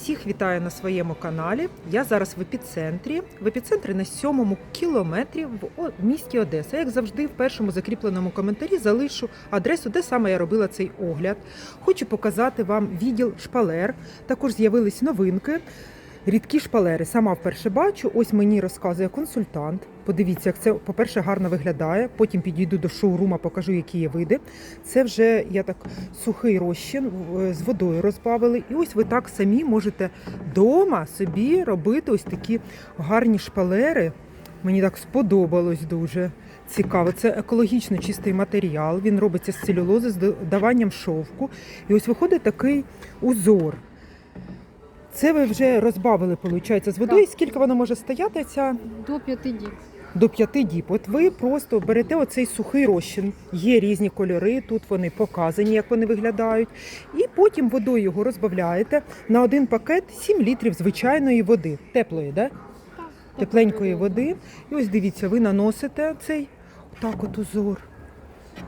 Всіх вітаю на своєму каналі. Я зараз в епіцентрі. В епіцентрі на сьомому кілометрі в місті Одеса. Як завжди, в першому закріпленому коментарі залишу адресу, де саме я робила цей огляд. Хочу показати вам відділ шпалер. Також з'явились новинки. Рідкі шпалери. Сама вперше бачу. Ось мені розказує консультант. Подивіться, як це, по-перше, гарно виглядає. Потім підійду до шоурума, покажу, які є види. Це вже я так сухий розчин е, з водою розбавили. І ось ви так самі можете вдома собі робити ось такі гарні шпалери. Мені так сподобалось дуже. Цікаво, це екологічно чистий матеріал. Він робиться з целюлози з додаванням шовку. І ось виходить такий узор. Це ви вже розбавили, виходить, з водою. Скільки воно може стояти? Ця До п'яти діб. до п'яти діб. От ви просто берете оцей сухий розчин. Є різні кольори, тут вони показані, як вони виглядають. І потім водою його розбавляєте на один пакет 7 літрів звичайної води. Теплої, да? тепленької води. І ось дивіться, ви наносите цей так от узор.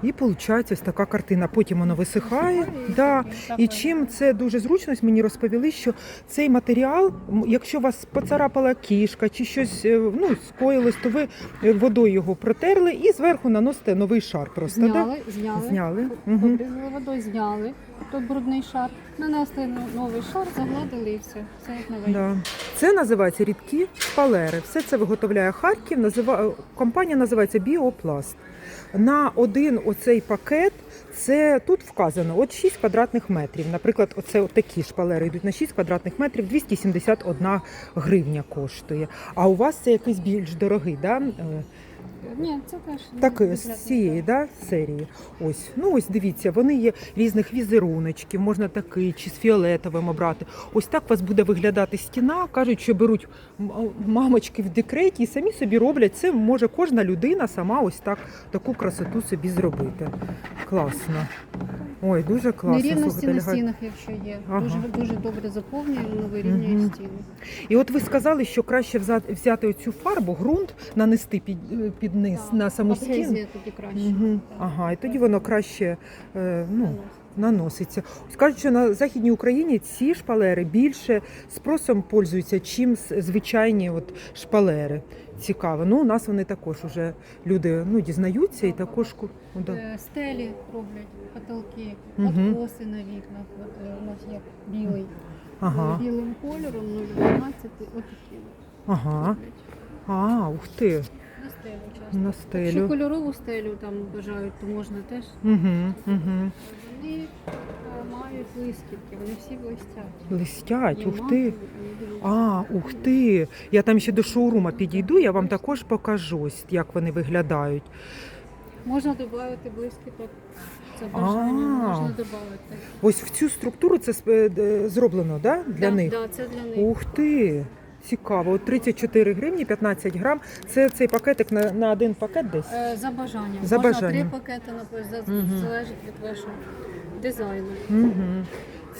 І виходить ось така картина. Потім воно висихає. Да. І чим це дуже зручно, ось мені розповіли, що цей матеріал, якщо вас поцарапала кішка чи щось е, ну, скоїлось, то ви е, водою його протерли і зверху наносите новий шар. Просто Зняли, зняли. Да? зняли. Угу. Водою, зняли той брудний шар, нанесли новий шар, загладили і все. Все як новий. Да. Це називається рідкі шпалери. Все це виготовляє Харків. Назива... Компанія називається Біопласт. На один оцей пакет це тут вказано от 6 квадратних метрів. Наприклад, оце от такі шпалери йдуть на 6 квадратних метрів, 271 гривня коштує. А у вас це якийсь більш дорогий, да? Е, Ні, це теж. Так, з цієї да, серії. Ось, ну ось дивіться, вони є різних візеруночків, можна такий чи з фіолетовим обрати. Ось так у вас буде виглядати стіна. Кажуть, що беруть мамочки в декреті і самі собі роблять. Це може кожна людина сама ось так таку красоту собі зробити. Класно. Ой, дуже класно. Нерівності на стінах, якщо є. Ага. Дуже, дуже добре заповнює, воно вирівнює Мгм. стіни. І от ви сказали, що краще взяти, взяти оцю фарбу, ґрунт, нанести під, е, під низ Так. на саму стіну. Адгезія тоді краще. Угу. Так. Ага, і тоді воно краще е, ну, наноситься. Ось кажуть, що на Західній Україні ці шпалери більше спросом пользуються, чим с- звичайні от шпалери. Цікаво. Ну, у нас вони також уже люди ну, дізнаються і також ку- ну, да. Е, Стелі роблять, потолки, Мгм. откоси на вікнах. От, е, у нас є білий. Ага. Е, Білим кольором 0,12, отакі. от Ага. роблять. А, ух ти, На стелю часто. на Якщо кольорову стелю там бажають, то можна теж. Угу, угу. Вони е, мають блискітки, вони всі блистять. Блистять, ух ти. А, ух ти! Я там ще до шоурума підійду, я вам також покажу, як вони виглядають. Можна додати блискіток. Це бажання, А. можна додати. Ось в цю структуру це е, зроблено, да? Для да, них? Да, це для них. Ух ти! Цікаво. От 34 гривні, 15 грам. Це цей пакетик на, на один пакет десь. Е, За бажанням. За можна бажанням. три пакети, наприклад, за- Мгм. залежить від вашого дизайну. Угу.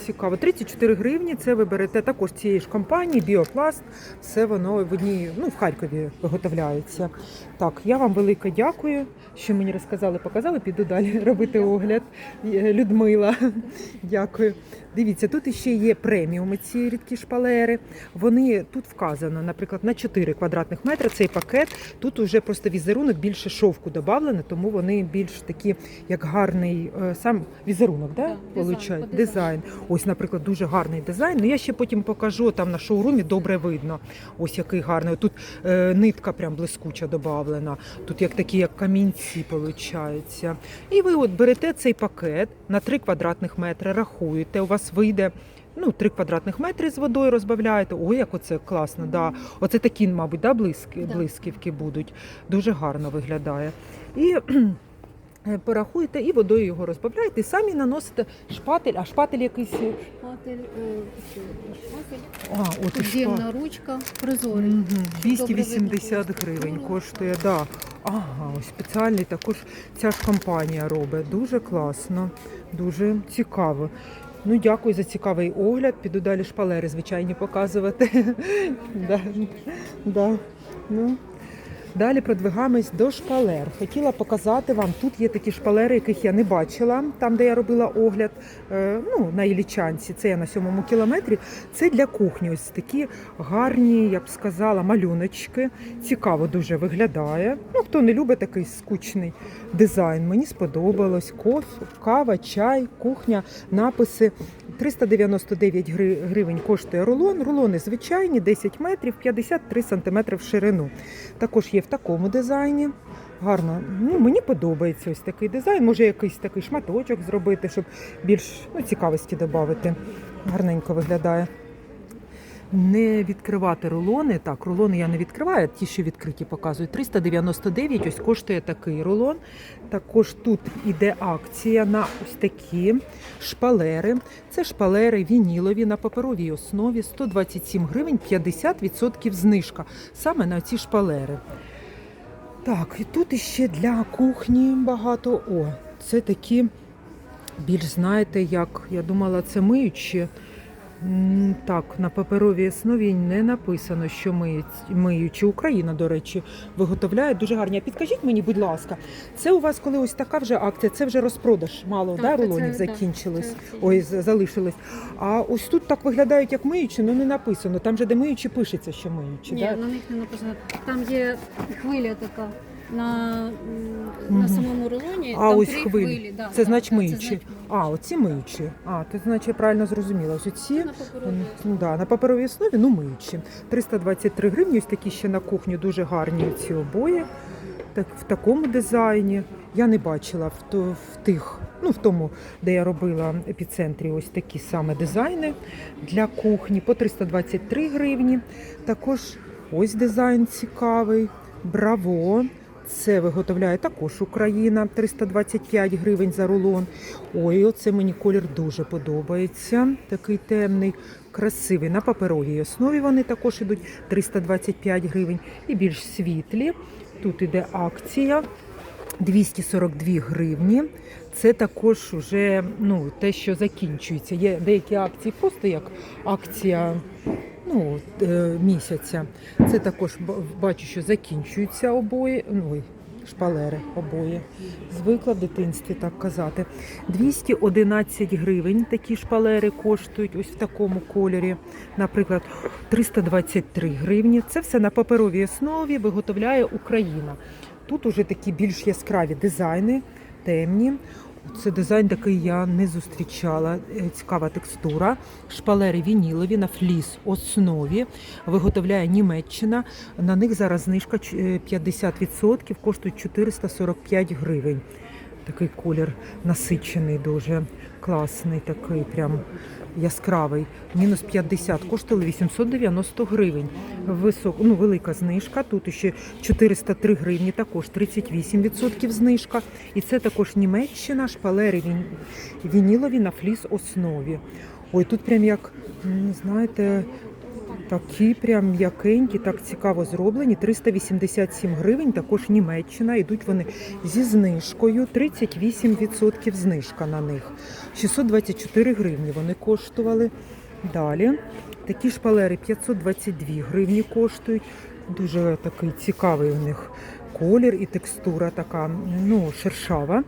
Цікаво. 34 гривні. Це ви берете також цієї ж компанії, Біопласт. Все воно в одній, ну, в Харкові виготовляється. Так, я вам велике дякую, що мені розказали, показали. Піду далі робити огляд. Е, Людмила. Дякую. Дивіться, тут іще є преміуми ці рідкі шпалери. Вони тут вказано, наприклад, на 4 квадратних метри цей пакет. Тут уже просто візерунок більше шовку додавлено, тому вони більш такі, як гарний е, сам візерунок, да? Так, дизайн, дизайн. Ось, наприклад, дуже гарний дизайн. Ну я ще потім покажу там на шоурумі, добре видно. Ось який гарний. Тут е, нитка прям блискуча додавлена. Тут як такі, як камінці, виходить. І ви от берете цей пакет на 3 квадратних метри, рахуєте. У вас вийде. Ну, 3 квадратних метри з водою розбавляєте. Ой, як оце класно. Да. Оце такі, мабуть, да, блиски, Да. блисківки будуть. Дуже гарно виглядає. І е, порахуєте і водою його розбавляєте, і самі наносите шпатель, а шпатель якийсь. Шпатель, е, шпатель. А, от і шпатель. Під'ємна ручка, прозорий. Щоб 280 гривень коштує, да. Ага, ось спеціальний також ця ж компанія робить. Дуже класно, дуже цікаво. Ну, дякую за цікавий огляд. Піду далі шпалери, звичайні, показувати. да, да. Ну, Далі продвигаємось до шпалер. Хотіла показати вам, тут є такі шпалери, яких я не бачила, там, де я робила огляд е, ну, на Іллічанці, це я на сьомому кілометрі. Це для кухні. Ось такі гарні, я б сказала, малюночки. Цікаво дуже виглядає. Ну, хто не любить такий скучний дизайн, мені сподобалось. Кофе, кава, чай, кухня, написи. 399 гривень коштує рулон. Рулони звичайні, 10 метрів, 53 сантиметри в ширину. Також є в такому дизайні. Гарно. Ну, мені подобається ось такий дизайн. Може якийсь такий шматочок зробити, щоб більш ну, цікавості додати. Гарненько виглядає. Не відкривати рулони. Так, рулони я не відкриваю, ті, що відкриті показують. 399 ось коштує такий рулон. Також тут іде акція на ось такі шпалери. Це шпалери вінілові на паперовій основі 127 гривень 50% знижка саме на ці шпалери. Так, і тут іще для кухні багато. О, це такі більш знаєте, як я думала, це миючі. Так, на паперовій основі не написано, що миють, миючі. Україна, до речі, виготовляє дуже гарні. А підкажіть мені, будь ласка, це у вас, коли ось така вже акція, це вже розпродаж мало Так, да, рулонів це- закінчилось. це- Ой, залишилось. А ось тут так виглядають, як миючі, ну не написано. Там же де миючі пишеться, що миючі. Ні, да? на них не написано. Там є хвиля така на, на самому рулоні. А там ось три хвилі. хвилі. Да, Це да, значить да, миючі. значить А, оці миючі. А, то значить я правильно зрозуміла. Ось оці. На паперовій М, Ну, да, на паперовій основі, ну миючі. 323 гривні, ось такі ще на кухню дуже гарні ці обої. Так, в такому дизайні. Я не бачила в, то, в тих, ну в тому, де я робила епіцентрі, ось такі саме дизайни для кухні по 323 гривні. Також ось дизайн цікавий. Браво. Це виготовляє також Україна 325 гривень за рулон. Ой, оце мені колір дуже подобається. Такий темний, красивий. На паперовій основі вони також ідуть 325 гривень і більш світлі. Тут іде акція 242 гривні. Це також вже ну, те, що закінчується. Є деякі акції просто як акція ну, е, місяця. Це також бачу, що закінчуються обої. Ну, шпалери обої. Звикла в дитинстві так казати. 211 гривень такі шпалери коштують ось в такому кольорі. Наприклад, 323 гривні. Це все на паперовій основі виготовляє Україна. Тут уже такі більш яскраві дизайни, темні. Це дизайн такий я не зустрічала. Е, Цікава текстура. Шпалери вінілові на фліс основі. Виготовляє Німеччина. На них зараз знижка ч- е, 50%, коштують 445 гривень. Такий колір насичений, дуже класний, такий прям яскравий. Мінус 50, коштували 890 гривень. Висок, ну, велика знижка. Тут ще 403 гривні, також 38% знижка. І це також Німеччина, шпалери він, вінілові на фліс основі. Ой, тут прям як, знаєте, Такі прям м'якенькі, так цікаво зроблені. 387 гривень, також Німеччина. Йдуть вони зі знижкою. 38% знижка на них. 624 гривні вони коштували. Далі такі шпалери 522 гривні коштують. Дуже такий цікавий у них колір і текстура така ну, шершава.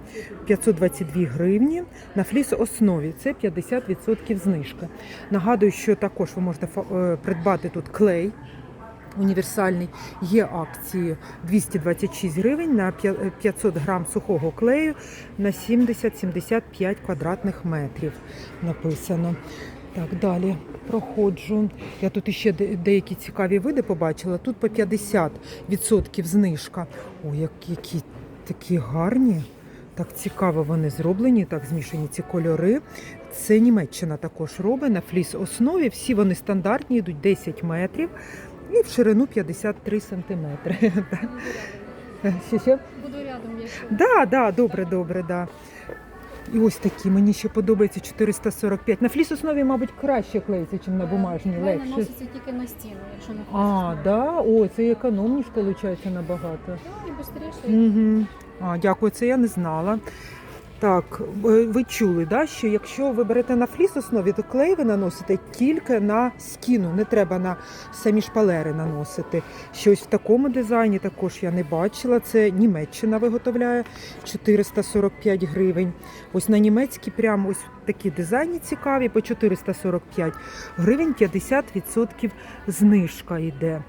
522 гривні на фліс основі. Це 50% знижка. Нагадую, що також ви можете е, придбати тут клей. Універсальний є акції 226 гривень на е, 500 грам сухого клею на 70-75 квадратних метрів. Написано. Так, далі проходжу. Я тут іще деякі цікаві види побачила. Тут по 50% знижка. Ой, які такі гарні. Так цікаво вони зроблені, так змішані ці кольори. Це Німеччина також робить на фліс основі. Всі вони стандартні, йдуть 10 метрів і в ширину 53 сантиметри. Буду рядом, якщо. Да, да, добре, добре, да. І ось такі, мені ще подобається 445. На фліс основі, мабуть, краще клеїться, ніж на бумажній, Клей легше. наноситься тільки на стіну, якщо на А, да? О, це економніше, виходить, набагато. І швидше. Угу. А, дякую, це я не знала. Так, ви чули, да, що якщо ви берете на фліс основі, то клей ви наносите тільки на стіну, не треба на самі шпалери наносити. Щось в такому дизайні також я не бачила. Це Німеччина виготовляє 445 гривень. Ось на німецькій прямо ось такі дизайни цікаві, по 445 гривень 50% знижка йде.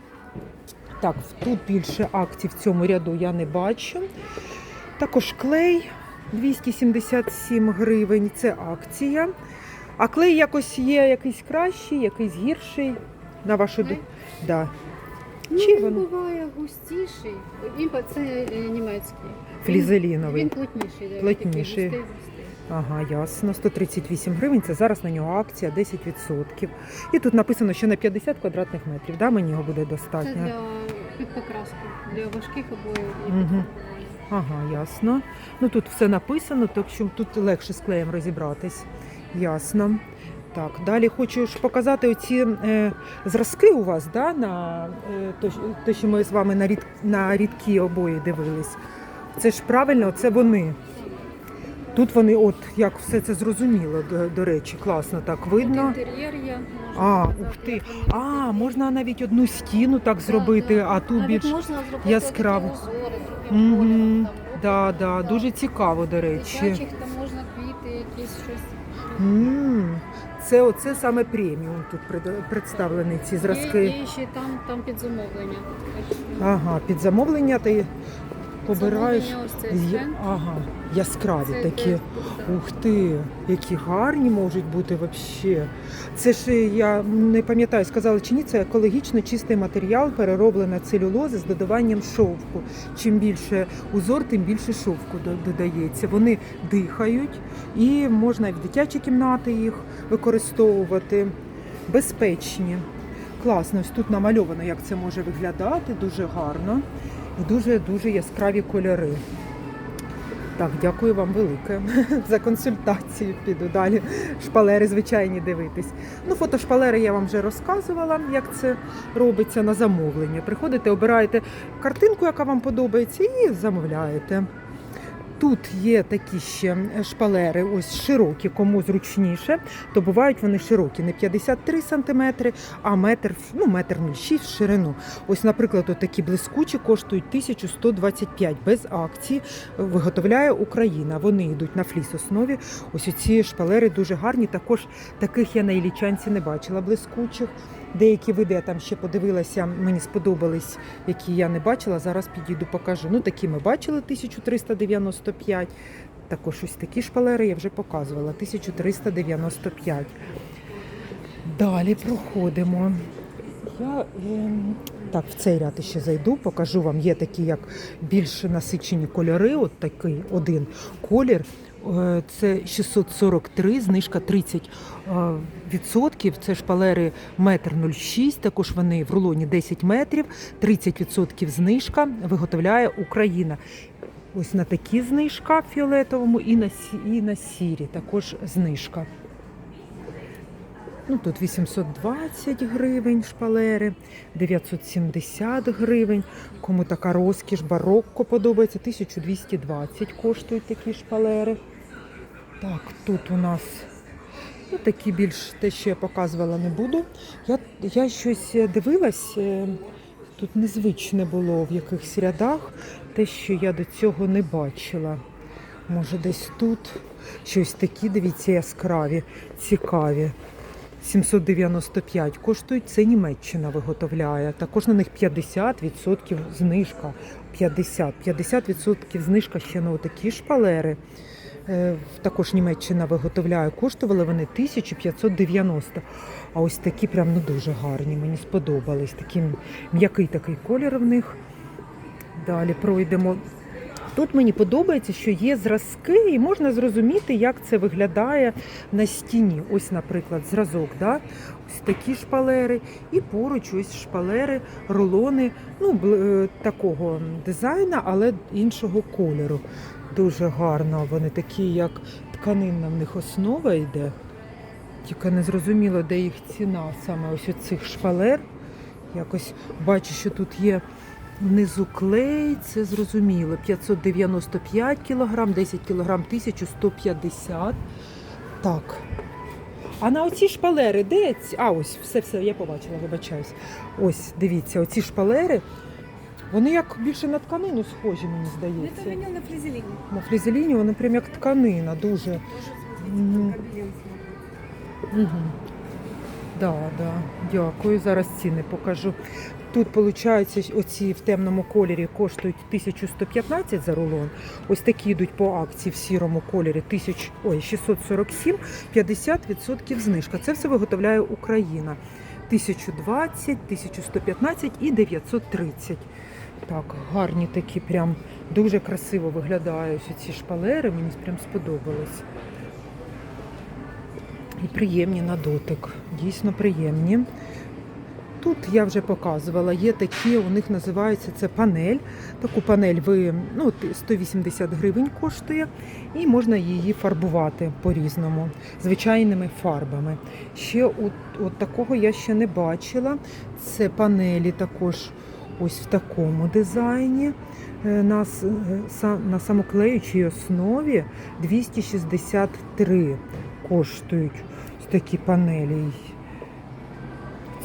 Так, тут більше акцій в цьому ряду я не бачу. Також клей 277 гривень. Це акція. А клей якось є якийсь кращий, якийсь гірший. На вашу думку. Да. Ну, Чи він він? буває густіший. Він це е, німецький. Флізеліновий. він плотніший. да, Плотніший. Такий густий, густий. Ага, ясно. 138 гривень. Це зараз на нього акція 10%. І тут написано, що на 50 квадратних метрів. Да, мені його буде Це достатньо. для під покраску, для важких обоїв і Мгм. Ага, ясно. Ну тут все написано, так що тут легше з клеєм розібратись. Ясно. Так, далі хочу ж показати оці е, зразки у вас, да, на е, то, те, що ми з вами на, рід, на рідкі обої дивились. Це ж правильно, це вони. Тут вони, от як все це зрозуміло, до, до речі, класно так видно. Інтер'єр є. А, ух ти. А, можна навіть одну стіну так зробити, Да, да. а Навіть більш. яскраво. Мгм. Да, да, дуже цікаво, до речі. Дитячих там можна квіти, якісь щось. М, Це оце саме преміум тут пред- представлені ці зразки. Є, є ще там, там під замовлення. Ага, під замовлення ти побираєш. Замовлення ось цей Є- стенд. Ага, яскраві Це такі. теж тут, Ух ти, які гарні можуть бути взагалі. Це ж е, я не пам'ятаю, сказали чи ні, це екологічно чистий матеріал, перероблена целюлоза з додаванням шовку. Чим більше узор, тим більше шовку до- додається. Вони дихають і можна і в дитячі кімнати їх використовувати. Безпечні. Класно, ось тут намальовано, як це може виглядати, дуже гарно і дуже-дуже яскраві кольори. Так, дякую вам велике за консультацію. Піду далі. Шпалери звичайні дивитись. Ну, фото шпалери я вам вже розказувала, як це робиться на замовлення. Приходите, обираєте картинку, яка вам подобається, і замовляєте. Тут є такі ще шпалери, ось широкі, кому зручніше, то бувають вони широкі, не 53 см, а метр, ну, метр 06 в ширину. Ось, наприклад, такі блискучі коштують 1125 без акції. Виготовляє Україна. Вони йдуть на фліс основі. Ось ці шпалери дуже гарні. Також таких я на Іллічанці не бачила блискучих. Деякі види я там ще подивилася, мені сподобались, які я не бачила. Зараз підійду, покажу. Ну, такі ми бачили 1395. Також ось такі шпалери я вже показувала 1395. Далі проходимо. Я ем, так, в цей ряд ще зайду, покажу вам. Є такі, як більш насичені кольори. От такий один колір. Е, Це 643, знижка 30 е, відсотків. Це шпалери метр 06, також вони в рулоні 10 метрів, 30 відсотків знижка виготовляє Україна. Ось на такі знижка фіолетовому і на, і на сірі також знижка. Ну, тут 820 гривень шпалери, 970 гривень. Кому така розкіш, барокко подобається, 1220 коштують такі шпалери. Так, тут у нас ну, такі більш те, що я показувала, не буду. Я, я щось дивилась, е, тут незвичне було в якихось рядах, те, що я до цього не бачила. Може, десь тут щось такі, дивіться, яскраві, цікаві. 795 коштують. Це Німеччина виготовляє. Також на них 50% знижка. 50. 50% знижка ще на такі шпалери. Е, Також Німеччина виготовляє. Коштували вони 1590. А ось такі прям ну дуже гарні. Мені сподобались. Такий м'який такий колір в них. Далі пройдемо. Тут мені подобається, що є зразки, і можна зрозуміти, як це виглядає на стіні. Ось, наприклад, зразок, да? ось такі шпалери, і поруч ось шпалери, рулони ну, е, такого дизайну, але іншого кольору. Дуже гарно. Вони такі, як тканинна в них основа йде. Тільки не зрозуміло, де їх ціна саме ось цих шпалер. Якось бачу, що тут є Внизу клей, це зрозуміло. 595 кг, 10 кг 1150. Так. А на оці шпалери, де ці? А, ось, все, все, я побачила, вибачаюсь. Ось, дивіться, оці шпалери, вони як більше на тканину схожі, мені здається. меня на флизелине. На флізеліні вони прям як тканина, дуже. Смотрите. Угу. Да, да, дякую. Зараз ціни покажу. Тут, виходить, оці в темному кольорі коштують 1115 за рулон. Ось такі йдуть по акції в сірому кольорі 1000, ой, 647, 50% знижка. Це все виготовляє Україна. 1020, 1115 і 930. Так, гарні такі, прям дуже красиво виглядають ці шпалери. Мені прям сподобалось. І приємні на дотик. Дійсно приємні. Тут я вже показувала, є такі, у них називається це панель. Таку панель ви ну, 180 гривень коштує, і можна її фарбувати по-різному, звичайними фарбами. Ще от, от такого я ще не бачила. Це панелі також ось в такому дизайні. Е, На, е, на самоклеючій основі 263 коштують такі панелі.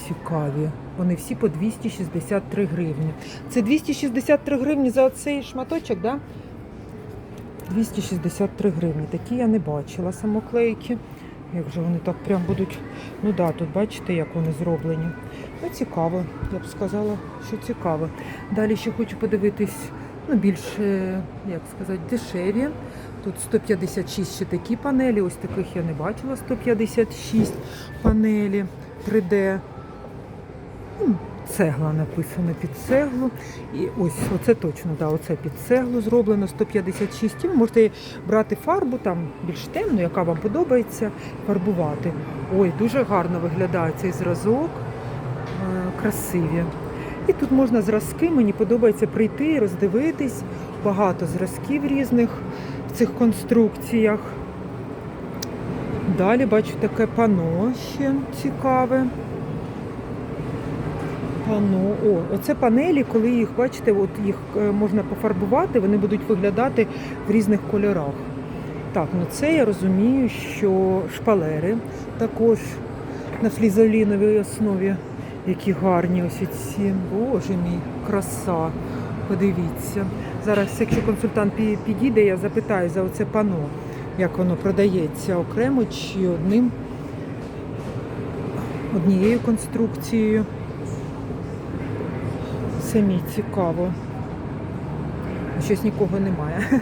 Цікаві. Вони всі по 263 гривні. Це 263 гривні за оцей шматочок, да? 263 гривні. Такі я не бачила самоклейки. Як же вони так прям будуть. Ну да, тут бачите, як вони зроблені. Ну, цікаво, я б сказала, що цікаво. Далі ще хочу подивитись, ну, більш, е, як сказати, дешеві. Тут 156 ще такі панелі, ось таких я не бачила, 156 панелі 3D. Ну, Цегла написано під цеглу. І ось оце точно, да, оце під цеглу зроблено 156. І ви можете брати фарбу там більш темну, яка вам подобається, фарбувати. Ой, дуже гарно виглядає цей зразок. Е, Красиві. І тут можна зразки, мені подобається прийти і роздивитись. Багато зразків різних в цих конструкціях. Далі бачу таке пано ще цікаве. Пано. О, оце панелі, коли їх, бачите, от їх е, можна пофарбувати, вони будуть виглядати в різних кольорах. Так, ну це я розумію, що шпалери також на флізоліновій основі, які гарні ось ці. Боже мій, краса. Подивіться. Зараз, якщо консультант підійде, я запитаю за оце пано, як воно продається окремо чи одним однією конструкцією. Самі цікаво. Щось нікого немає.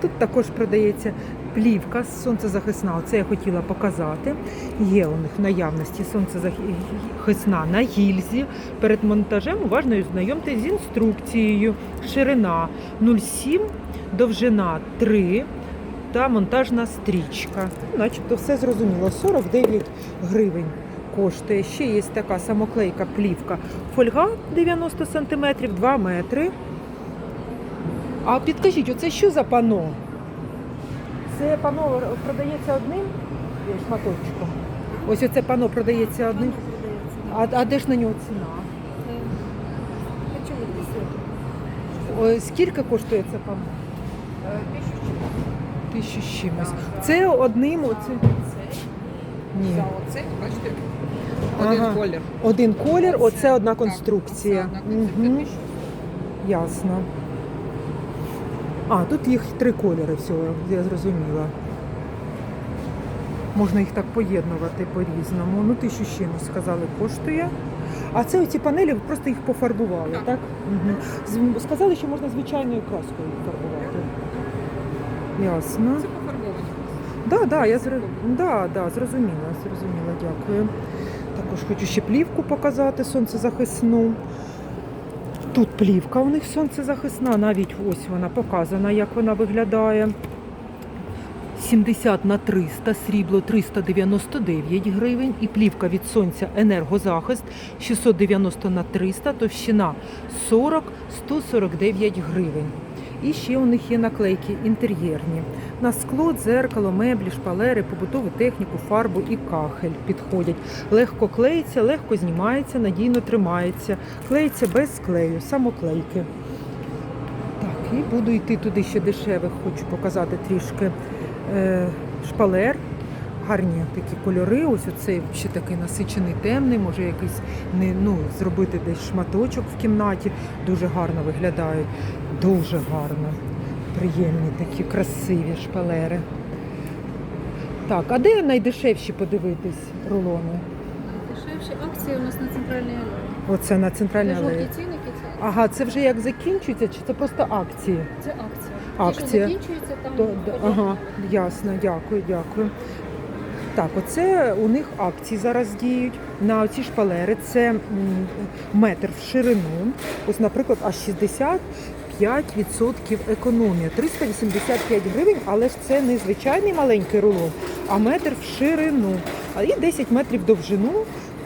Тут також продається плівка сонцезахисна. Це я хотіла показати. Є у них в наявності сонцезахисна на гільзі. Перед монтажем уважно знайомтесь з інструкцією. Ширина 0,7, довжина 3 та монтажна стрічка. Начебто все зрозуміло. 49 гривень коштує. Ще є така самоклейка плівка. Фольга 90 см, 2 метри. А підкажіть, оце що за пано? Це пано продається одним шматочком. Ось оце пано продається одним. А, а де ж на нього ціна? Це? Ой, скільки коштує це пано? Тисячу з чимось. Це одним оце. Ні. За оце, бачите, один Ага. колір. Один колір, оце одна Так, конструкція. Це одна конструкція. Ти що? Ясно. А, тут їх три кольори всього, я зрозуміла. Можна їх так поєднувати по-різному. Ну, тисячу з чимось сказали, коштує. А це оці панелі ви просто їх пофарбували, так? Так. Угу. Сказали, що можна звичайною краскою їх фарбувати. Ясно. Це пофарбовані. Да, да, я зр... да, да, зрозуміла, зрозуміла, дякую. Також хочу ще плівку показати сонцезахисну. Тут плівка у них сонцезахисна, навіть ось вона показана, як вона виглядає. 70 на 300, срібло 399 гривень і плівка від сонця енергозахист 690 на 300, товщина 40, 149 гривень. І ще у них є наклейки інтер'єрні. На скло, дзеркало, меблі, шпалери, побутову техніку, фарбу і кахель підходять. Легко клеїться, легко знімається, надійно тримається. Клеїться без клею, самоклейки. Так, і буду йти туди ще дешевих, хочу показати трішки е, шпалер. Гарні такі кольори. Ось оцей ще такий насичений темний, може якийсь не ну, зробити десь шматочок в кімнаті. Дуже гарно виглядають. Дуже гарно. Приємні такі красиві шпалери. Так, а де найдешевші подивитись рулони? Дешевші акції у нас на центральній алеї. Оце на центральній алеї. жовті цінники, це, Ага, це вже як закінчується, чи це просто акції? це акція. Акція. Ті, що закінчується, там То, ага, ясно, дякую, дякую. Так, оце у них акції зараз діють на ці шпалери. Це метр в ширину. Ось, наприклад, аж 65% економія. 385 гривень, але ж це не звичайний маленький рулон, а метр в ширину. І 10 метрів довжину.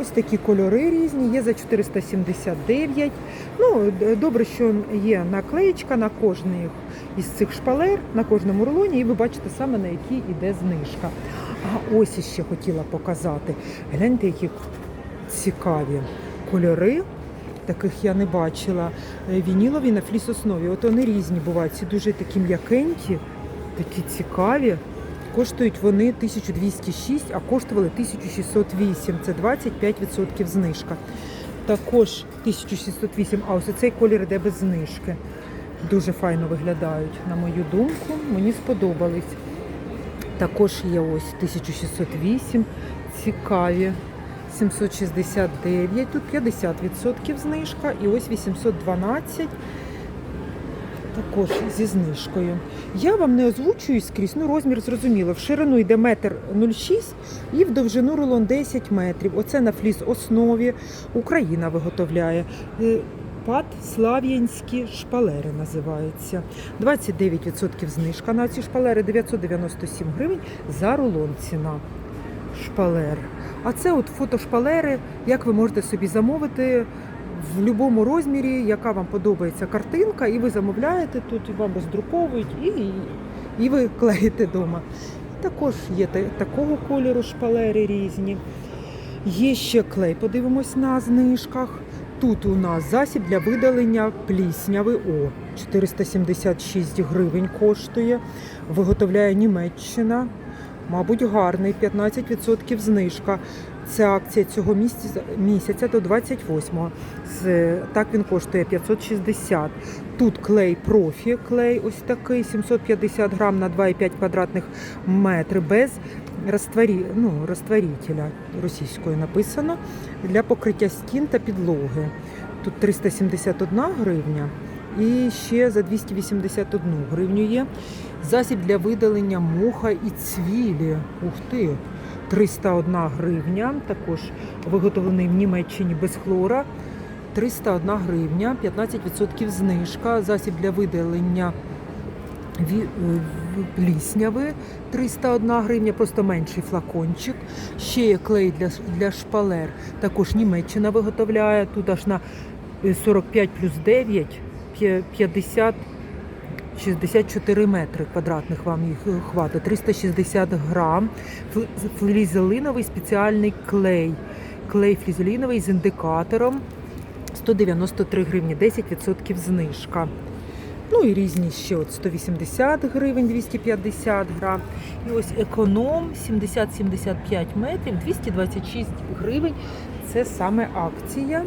Ось такі кольори різні, є за 479. Ну, добре, що є наклеєчка на кожний із цих шпалер, на кожному рулоні, і ви бачите саме на якій іде знижка. А ось іще хотіла показати. Гляньте, які цікаві кольори. Таких я не бачила. Е, Вінілові на флісоснові. От вони різні бувають. Ці дуже такі м'якенькі, такі цікаві. Коштують вони 1206, а коштували 1608. Це 25% знижка. Також 1608, а ось цей колір іде без знижки. Дуже файно виглядають, на мою думку. Мені сподобались. Також є ось 1608, цікаві. 769, тут 50% знижка і ось 812 також зі знижкою. Я вам не озвучую скрізь, ну розмір зрозуміло. В ширину йде метр 0,6 і в довжину рулон 10 метрів. Оце на фліс основі Україна виготовляє. Е, Пад Слав'янські шпалери називаються. 29% знижка на ці шпалери 997 гривень за рулон ціна шпалер. А це от фотошпалери, як ви можете собі замовити в будь-якому розмірі, яка вам подобається картинка, і ви замовляєте тут, і вам роздруковують, і, і, ви клеїте вдома. Також є такого кольору шпалери різні. Є ще клей, подивимось на знижках. Тут у нас засіб для видалення плісняви. О, 476 гривень коштує. Виготовляє Німеччина. Мабуть, гарний, 15% знижка. Це акція цього місяця, до 28-го. З- Так він коштує 560. Тут клей профі, клей ось такий, 750 грам на 2,5 квадратних метри без розтворі, ну, розтворителя російською написано для покриття стін та підлоги. Тут 371 гривня і ще за 281 гривню є. Засіб для видалення муха і цвілі. Ух ти! 301 гривня, також виготовлений в Німеччині без хлора. 301 гривня, 15% знижка. Засіб для видалення ві- е, плісняви 301 гривня, просто менший флакончик. Ще є клей для, для шпалер. Також Німеччина виготовляє. Тут аж на е, 45 плюс 9, 50 64 метри квадратних вам їх е, хватить, 360 грам. Флізелиновий спеціальний клей. Клей флізеліновий з індикатором 193 гривні, 10% знижка. Ну і різні ще от 180 гривень, 250 грам. І ось економ 70-75 метрів, 226 гривень. Це саме акція.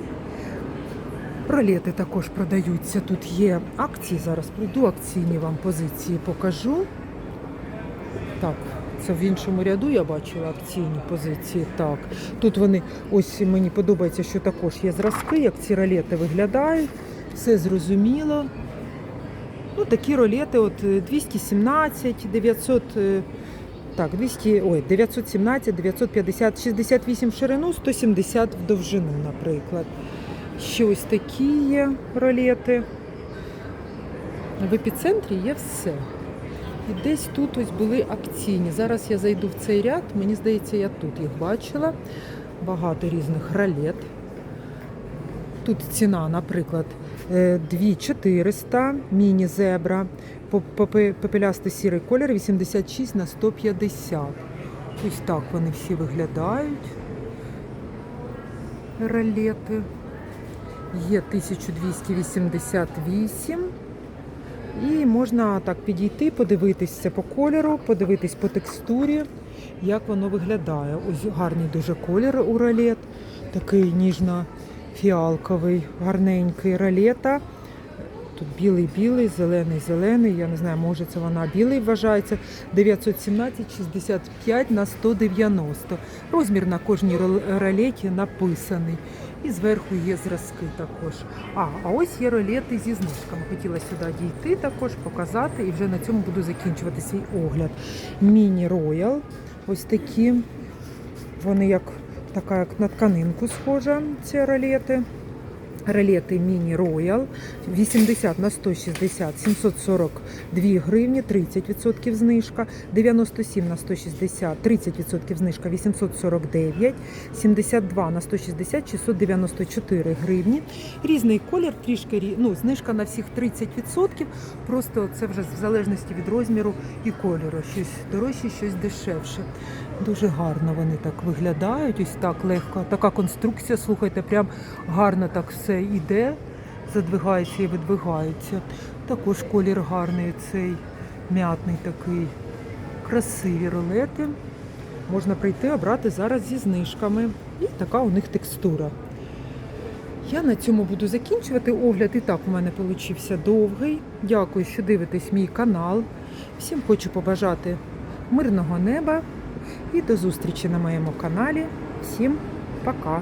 Ролети також продаються. Тут є акції. Зараз прийду акційні вам позиції покажу. Так, це в іншому ряду я бачила акційні позиції. Так, тут вони ось мені подобається, що також є зразки, як ці ролети виглядають. Все зрозуміло. Ну, такі ролети, от е, 217, 900. е, Так, 200, ой, 917, 950, 68 в ширину, 170 в довжину, наприклад. Ще ось такі є ролети. В епіцентрі є все. І десь тут ось були акційні. Зараз я зайду в цей ряд. Мені здається, я тут їх бачила. Багато різних ролет. Тут ціна, наприклад, Е, 2400, міні-зебра, пепелястий сірий колір 86 на 150. Ось так вони всі виглядають. Ролети. Є 1288. І можна так підійти, подивитися по кольору, подивитись по текстурі, як воно виглядає. Ось гарний дуже колір у ролет. Такий ніжно-фіалковий, гарненький ролета. Тут білий-білий, зелений-зелений. Я не знаю, може це вона білий вважається. 917,65 на 190. Розмір на кожній рол- ролеті написаний. І зверху є зразки також. А, а ось є ролети зі знижками. Хотіла сюди дійти також, показати, і вже на цьому буду закінчувати свій огляд. Міні Роял. Ось такі. Вони як така, як на тканинку схожа, ці ролети. Ролети Міні Роял 80 на 160 742 гривні, 30% знижка, 97 на 160 30% знижка 849, 72 на 160 694 гривні. Різний колір, трішки ну, знижка на всіх 30%. Просто це вже в залежності від розміру і кольору. Щось дорожче, щось дешевше. Дуже гарно вони так виглядають. Ось так легко. Така конструкція, слухайте, прям гарно так все йде, задвигається і видвигається. Також колір гарний, цей м'ятний такий. Красиві ролети. Можна прийти обрати зараз зі знижками. І така у них текстура. Я на цьому буду закінчувати огляд. І так у мене получився довгий. Дякую, що дивитесь мій канал. Всім хочу побажати мирного неба і до зустрічі на моєму каналі. Всім пока!